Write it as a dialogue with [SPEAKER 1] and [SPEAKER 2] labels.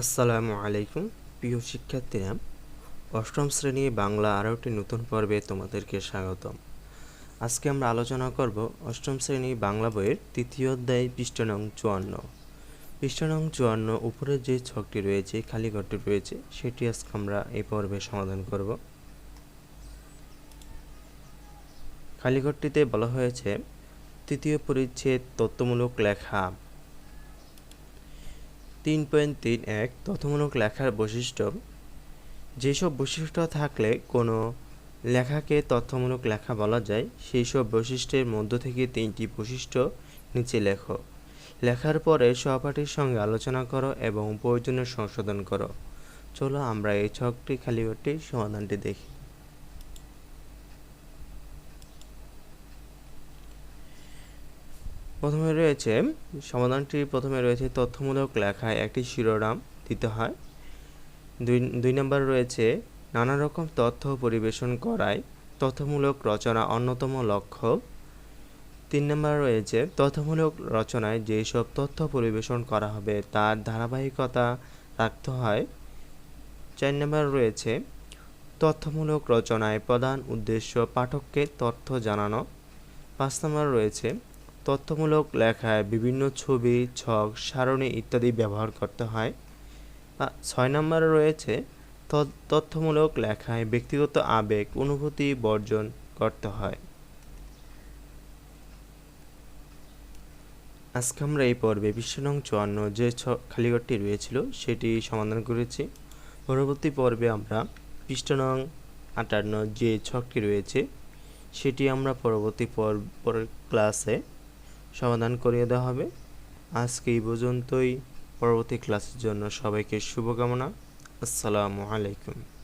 [SPEAKER 1] আসসালামু আলাইকুম, প্রিয় শিক্ষার্থীরা। অষ্টম শ্রেণি বাংলা আরও একটি নতুন পর্বে তোমাদেরকে স্বাগতম। আজকে আমরা আলোচনা করব অষ্টম শ্রেণি বাংলা বইয়ের তৃতীয় অধ্যায়, পৃষ্ঠ নং চুয়ান্ন। পৃষ্ঠ নং চুয়ান্ন, উপরে যে ছকটি রয়েছে, খালি ঘরটি রয়েছে, সেটি আজকে আমরা এই পর্বে সমাধান করব। খালি ঘরটিতে বলা হয়েছে, তৃতীয় পরিচ্ছেদ তত্ত্বমূলক লেখা। তিন পয়েন্ট তিন এক তথ্যমূলক লেখার বৈশিষ্ট্য। যেসব বৈশিষ্ট্য থাকলে কোনো লেখাকে তথ্যমূলক লেখা বলা যায় সেই সব বৈশিষ্ট্যের মধ্য থেকে তিনটি বৈশিষ্ট্য নিচে লেখো। লেখার পরে সহপাঠীর সঙ্গে আলোচনা করো এবং প্রয়োজনীয় সংশোধন করো। চলো আমরা এই ছকটি খালিঘরটির সমাধানটি দেখি। প্রথমে রয়েছে, সমাধানটি প্রথমে রয়েছে তথ্যমূলক লেখায় একটি শিরোনাম দিতে হয়। দুই দুই নম্বর রয়েছে, নানা রকম তথ্য পরিবেশন করায় তথ্যমূলক রচনা অন্যতম লক্ষ্য। তিন নম্বর রয়েছে, তথ্যমূলক রচনায় যেসব তথ্য পরিবেশন করা হবে তার ধারাবাহিকতা রাখতে হয়। চার নম্বর রয়েছে, তথ্যমূলক রচনায় প্রধান উদ্দেশ্য পাঠককে তথ্য জানানো। পাঁচ নম্বর রয়েছে তথ্যমূলক লেখায় বিভিন্ন ছবি, ছক, সারণী ইত্যাদি ব্যবহার করতে হয়। ছয় নম্বরে রয়েছে তথ্যমূলক লেখায় ব্যক্তিগত আবেগ, অনুভূতি বর্জন করতে হয়। আজকে আমরা এই পর্বে বিশ্ব নং চুয়ান্ন যে খালিঘরটি রয়েছিল, সেটি সমাধান করেছি। পরবর্তী পর্বে আমরা পৃষ্ঠ নং আটান্ন যে ছকটি রয়েছে, সেটি আমরা পরবর্তী পর ক্লাসে সমাধান করিয়ে দেওয়া হবে। আজকে এই পর্যন্তই। পরবর্তী ক্লাসের জন্য সবাইকে শুভকামনা। আসসালামু আলাইকুম।